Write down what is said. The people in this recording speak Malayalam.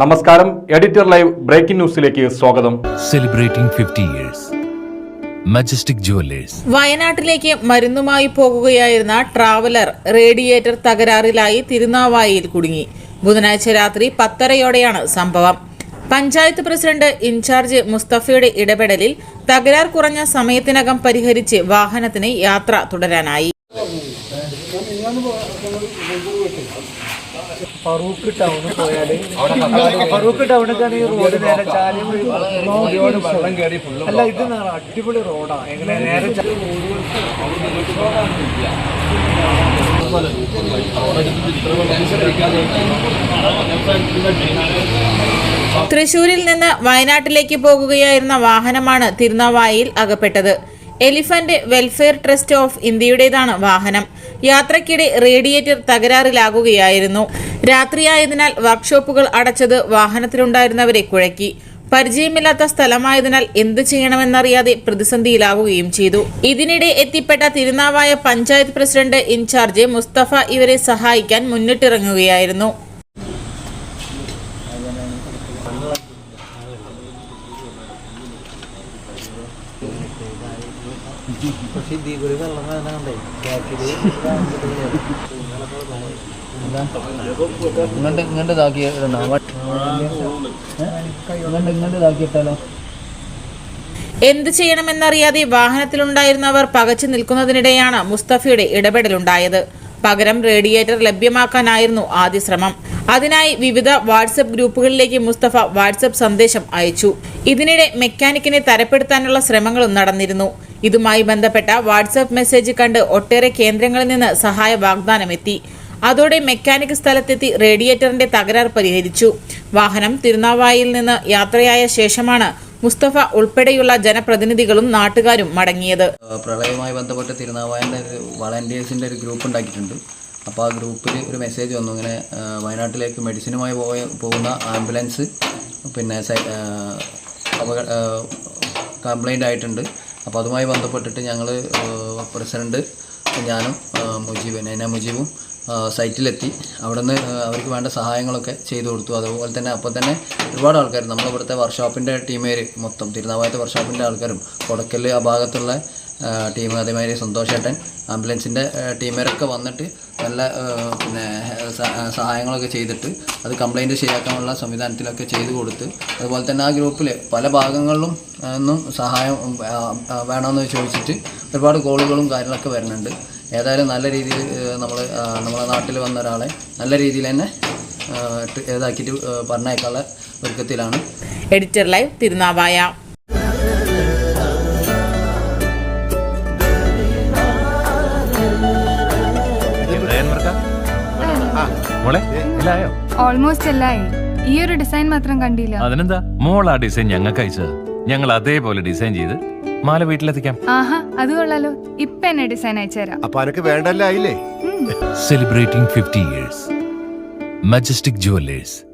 നമസ്കാരം. എഡിറ്റർ ലൈവ് ബ്രേക്കിംഗ് ന്യൂസിലേക്ക് സ്വാഗതം. Celebrating fifty years majestic jewellers വയനാട്ടിലേക്ക് മരുന്നുമായി പോകുകയായിരുന്ന ട്രാവലർ റേഡിയേറ്റർ തകരാറിലായി തിരുനാവായിയിൽ കുടുങ്ങി. ബുധനാഴ്ച രാത്രി പത്തരയോടെയാണ് സംഭവം. പഞ്ചായത്ത് പ്രസിഡന്റ് ഇൻചാർജ് മുസ്തഫയുടെ ഇടപെടലിൽ തകരാർ കുറഞ്ഞ സമയത്തിനകം പരിഹരിച്ച് വാഹനത്തിന് യാത്ര തുടരാനായി. ഫറൂഖ് ടൗണിൽ പോയാൽ ഫറൂഖ് ടൗണിലേക്കാണ് ഈ റോഡ് നേരെ ചാലി അല്ല ഇത് അടിപൊളി റോഡാണ് എങ്ങനെ നേരെ തൃശൂരിൽ നിന്ന് വയനാട്ടിലേക്ക് പോകുകയായിരുന്ന വാഹനമാണ് തിരുനാവായിൽ അകപ്പെട്ടത്. എലിഫന്റ് വെൽഫെയർ ട്രസ്റ്റ് ഓഫ് ഇന്ത്യയുടേതാണ് വാഹനം. യാത്രക്കിടെ റേഡിയേറ്റർ തകരാറിലാകുകയായിരുന്നു. രാത്രിയായതിനാൽ വർക്ക്ഷോപ്പുകൾ അടച്ചത് വാഹനത്തിലുണ്ടായിരുന്നവരെ കുഴക്കി. പരിചയമില്ലാത്ത സ്ഥലമായതിനാൽ എന്ത് ചെയ്യണമെന്നറിയാതെ പ്രതിസന്ധിയിലാവുകയും ചെയ്തു. ഇതിനിടെ എത്തിപ്പെട്ട Tirunavaya panchayat president in charge Mustafa ഇവരെ സഹായിക്കാൻ മുന്നിട്ടിറങ്ങുകയായിരുന്നു. പക്ഷേ ഇതീ കൂടി വെള്ളം വേണണ്ടേ ഇങ്ങോട്ട് ഇങ്ങോട്ട് ഇതാക്കി എന്ത് ചെയ്യണമെന്നറിയാതെ വാഹനത്തിലുണ്ടായിരുന്നവർ പകച്ചു നിൽക്കുന്നതിനിടെയാണ് മുസ്തഫയുടെ ഇടപെടലുണ്ടായത്. പകരം റേഡിയേറ്റർ ലഭ്യമാക്കാനായിരുന്നു ആദ്യ ശ്രമം. അതിനായി വിവിധ വാട്സപ്പ് ഗ്രൂപ്പുകളിലേക്ക് മുസ്തഫ വാട്സപ്പ് സന്ദേശം അയച്ചു. ഇതിനിടെ മെക്കാനിക്കിനെ തരപ്പെടുത്താനുള്ള ശ്രമങ്ങളും നടന്നിരുന്നു. ഇതുമായി ബന്ധപ്പെട്ട വാട്സാപ്പ് മെസ്സേജ് കണ്ട് ഒട്ടേറെ കേന്ദ്രങ്ങളിൽ നിന്ന് സഹായ വാഗ്ദാനം എത്തി. അതോടെ മെക്കാനിക് സ്ഥലത്തെത്തി റേഡിയേറ്ററിന്റെ തകരാർ പരിഹരിച്ചു. വാഹനം തിരുനാവായിൽ നിന്ന് യാത്രയായ ശേഷമാണ് മുസ്തഫ ഉൾപ്പെടെയുള്ള ജനപ്രതിനിധികളും നാട്ടുകാരും മടങ്ങിയത്. പ്രളയവുമായി ബന്ധപ്പെട്ട് തിരുനാവായന്റെ ഒരു വളണ്ടിയേഴ്സിന്റെ ഒരു ഗ്രൂപ്പ് ഉണ്ടാക്കിയിട്ടുണ്ട്. അപ്പോൾ ആ ഗ്രൂപ്പിൽ ഒരു മെസ്സേജ് വന്നു. ഇങ്ങനെ വയനാട്ടിലേക്ക് മെഡിസിനുമായി പോയ പോകുന്ന ആംബുലൻസ് പിന്നെ അപകട കംപ്ലൈന്റ് ആയിട്ടുണ്ട്. അപ്പോൾ അതുമായി ബന്ധപ്പെട്ടിട്ട് ഞങ്ങൾ പ്രസിഡന്റ് ഞാനും മുജീബ് നൈന മുജീബും സൈറ്റിലെത്തി. അവിടെ നിന്ന് അവർക്ക് വേണ്ട സഹായങ്ങളൊക്കെ ചെയ്തു കൊടുത്തു. അതുപോലെ തന്നെ അപ്പോൾ തന്നെ ഒരുപാട് ആൾക്കാർ നമ്മളിവിടുത്തെ വർക്ക്ഷോപ്പിന്റെ ടീമേര് മൊത്തം തിരുനാവായത്തെ വർക്ക്ഷോപ്പിന്റെ ആൾക്കാരും കൊടക്കൽ ആ ഭാഗത്തുള്ള ടീം അതേമാതിരി സന്തോഷേട്ടൻ ആംബുലൻസിന്റെ ടീമുകാരൊക്കെ വന്നിട്ട് നല്ല പിന്നെ സഹായങ്ങളൊക്കെ ചെയ്തിട്ട് അത് കംപ്ലൈന്റ് ശരിയാക്കാനുള്ള സംവിധാനത്തിലൊക്കെ ചെയ്തു കൊടുത്ത് അതുപോലെ തന്നെ ആ ഗ്രൂപ്പിൽ പല ഭാഗങ്ങളിലും നിന്നും സഹായം വേണമെന്ന് ചോദിച്ചിട്ട് ഒരുപാട് കോളുകളും കാര്യങ്ങളൊക്കെ വരുന്നുണ്ട്. ഏതായാലും നല്ല രീതിയിൽ നമ്മൾ നമ്മുടെ നാട്ടിൽ വന്ന ഒരാളെ നല്ല രീതിയിൽ തന്നെ ഇതാക്കിയിട്ട് പറഞ്ഞേക്കാനുള്ള ഒരുക്കത്തിലാണ്. Editor live Tirunavaya. മോളെ എല്ലായോ ഓൾമോസ്റ്റ് എല്ലായി. ഈ ഒരു ഡിസൈൻ മാത്രം കണ്ടില്ല. അതിനെന്താ? മോൾ ആ ഡിസൈൻ ഞങ്ങൾക്ക് അയച്ചത്. ഞങ്ങൾ അതേപോലെ ഡിസൈൻ ചെയ്ത് മാല വീട്ടിലെത്തിക്കാം. ആഹാ അത് കൊള്ളാലോ. ഇപ്പൊ എന്നെ ഡിസൈൻ അയച്ചുതരാം. അപ്പൊ അനക്ക് വേണ്ടല്ല ആയില്ലേ? Celebrating fifty years majestic jewellers